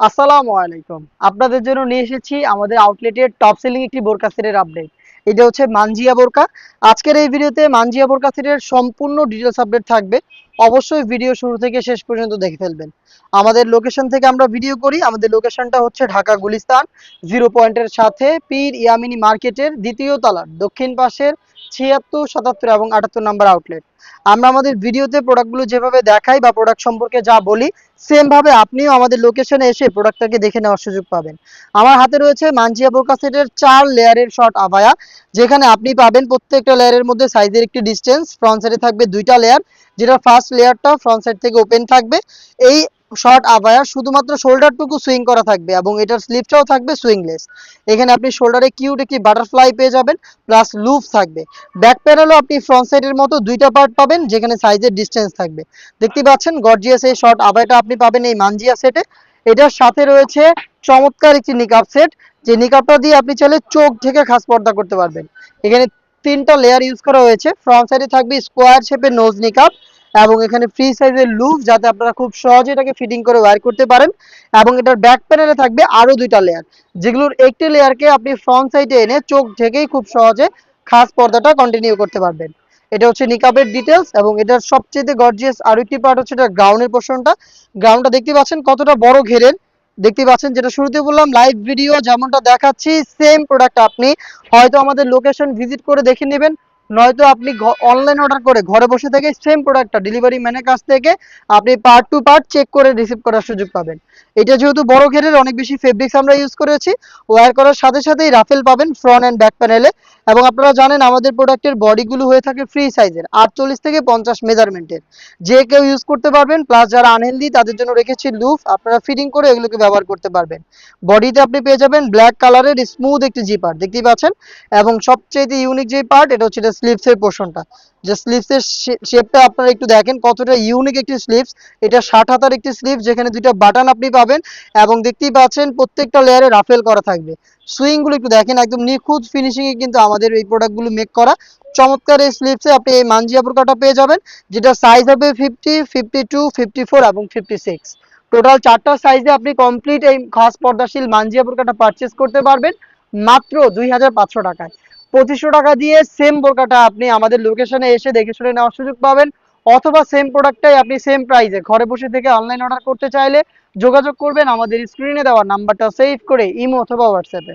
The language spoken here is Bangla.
আসসালামু আলাইকুম। আপনাদের জন্য নিয়ে এসেছি আমাদের আউটলেটের টপ সেলিং একটি বোরকা সেটের আপডেট এটা হচ্ছে মানজিয়া বোরকা। আজকের এই ভিডিওতে মানজিয়া বোরকা সেটের সম্পূর্ণ ডিটেলস আপডেট থাকবে। অবশ্যই ভিডিও শুরু থেকে শেষ পর্যন্ত দেখে ফেলবেন। আমাদের লোকেশন থেকে আমরা ভিডিও করি। আমাদের লোকেশনটা হচ্ছে ঢাকা গুলিস্তান জিরো পয়েন্টের সাথে পীর ইয়ামিনী মার্কেটের দ্বিতীয় তলার দক্ষিণ পাশের ছিয়াত্তর, সাতাত্তর এবং আটাত্তর নাম্বার আউটলেট আমরা আমাদের ভিডিওতে প্রোডাক্টগুলো যেভাবে দেখাই বা প্রোডাক্ট সম্পর্কে যা বলি সেম ভাবে আপনিও আমাদের লোকেশনে এসে প্রোডাক্টটাকে দেখে নেওয়ার সুযোগ পাবেন। আমার হাতে রয়েছে মানজিয়া বোরকা সেটের চার লেয়ারের শর্ট আবায়া যেখানে আপনি পাবেন প্রত্যেকটা লেয়ারের মধ্যে সাইজের একটি ডিস্টেন্স ফ্রন্ট সাইডে থাকবে দুইটা লেয়ার যেটা ফার্স্ট লেয়ারটা ফ্রন্ট সাইড থেকে ওপেন থাকবে। এই শর্ট আবায়া শুধুমাত্র শোল্ডারটুকু সুইং করা থাকবে এবং এটার স্লিপটাও থাকবে সুইংলেস এখানে আপনি শোল্ডারে কিউট একটি বাটারফ্লাই পেয়ে যাবেন প্লাস লুপ থাকবে। ব্যাক প্যানেলও আপনি ফ্রন্ট সাইডের মতো দুইটা পার্ট পাবেন, যেখানে সাইজের ডিস্টেন্স থাকবে। দেখতে পাচ্ছেন গর্জিয়াস এই শর্ট আবাইটা আপনি পাবেন এই মানজিয়া সেটে এটার সাথে রয়েছে চমৎকার একটি নিকাপ সেট যে নিকাপটা দিয়ে আপনি চাইলে চোখ ঢেকে খাস পর্দা করতে পারবেন। এখানে তিনটা লেয়ার ইউজ করা হয়েছে। ফ্রন্ট সাইডে থাকবে স্কোয়ার শেপের নোজ নিকাপ এবং এখানে ফ্রি সাইজের লুপ যাতে আপনারা খুব সহজে এটাকে ফিটিং করে ওয়্যার করতে পারেন। এবং এটার ব্যাক প্যানেলে থাকবে আরও দুইটা লেয়ার যেগুলোর একটি লেয়ারকে আপনি ফ্রন্ট সাইডে এনে চোখ ঢেকেই খুব সহজে খাস পর্দাটা কন্টিনিউ করতে পারবেন। এটা হচ্ছে নিকাবের ডিটেলস এবং এটার সবচেয়ে গর্জিয়াস আরও একটি পার্ট হচ্ছে এটা গ্রাউন্ডের পোর্শনটা গ্রাউন্ডটা দেখতে পাচ্ছেন কতটা বড় ঘেরের। দেখতে পাচ্ছেন যেটা শুরুতে বললাম লাইভ ভিডিও যেমনটা দেখাচ্ছি সেম প্রোডাক্ট আপনি হয়তো আমাদের লোকেশন ভিজিট করে দেখে নেবেন। নয়তো আপনি অনলাইন অর্ডার করে ঘরে বসে থেকে সেম প্রোডাক্টটা ডেলিভারি ম্যানের কাছ থেকে আপনি পার্ট টু পার্ট চেক করে রিসিভ করার সুযোগ পাবেন। এটা যেহেতু বড় ঘেরের, অনেক বেশি ফেব্রিক্স আমরা ইউজ করেছি। ওয়্যার করার সাথে সাথেই রাফেল পাবেন ফ্রন্ট অ্যান্ড ব্যাক প্যানেলে এবং আপনারা জানেন আমাদের প্রোডাক্টের বডিগুলো হয়ে থাকে ফ্রি সাইজের আটচল্লিশ থেকে পঞ্চাশ মেজারমেন্টের যে কেউ ইউজ করতে পারবেন প্লাস যারা আনহেলদি তাদের জন্য রেখেছি লুফ আপনারা ফিটিং করে এগুলোকে ব্যবহার করতে পারবেন। বডিতে আপনি পেয়ে যাবেন ব্ল্যাক কালারের স্মুথ একটি জি পার্ট দেখতেই পাচ্ছেন? এবং সবচেয়ে ইউনিক যে পার্ট এটা হচ্ছে এটা স্লিভসের পোর্শনটা যে স্লিভসের শেপটা আপনারা একটু দেখেন, কতটা ইউনিক একটি স্লিভস এটা ষাট হাতার একটি স্লিভ যেখানে দুইটা বাটন আপনি পাবেন এবং দেখতেই পাচ্ছেন প্রত্যেকটা লেয়ারে রাফেল করা থাকবে। সুইংগুলো একটু দেখেন, একদম নিখুঁত ফিনিশিং এ কিন্তু আমাদের এই প্রোডাক্টগুলো মেক করা। চমৎকার এই স্লিপসে আপনি এই মানজিয়া প্রকারটা পেয়ে যাবেন যেটা সাইজ হবে fifty fifty two fifty four এবং ফিফটি সিক্স টোটাল চারটা সাইজে আপনি কমপ্লিট এই খাস পর্দাশীল মানজিয়া প্রকারটা পারচেস করতে পারবেন, মাত্র দুই হাজার পাঁচশো টাকায়। পঁচিশশো টাকা দিয়ে সেম বোরকাটা আপনি আমাদের লোকেশনে এসে দেখে শুনে নেওয়ার সুযোগ পাবেন, অথবা সেম প্রোডাক্টটাই আপনি সেম প্রাইসে ঘরে বসে থেকে অনলাইন অর্ডার করতে চাইলে যোগাযোগ করবেন, আমাদের স্ক্রিনে দেওয়া নাম্বারটা সেভ করে ইমো অথবা হোয়াটসঅ্যাপে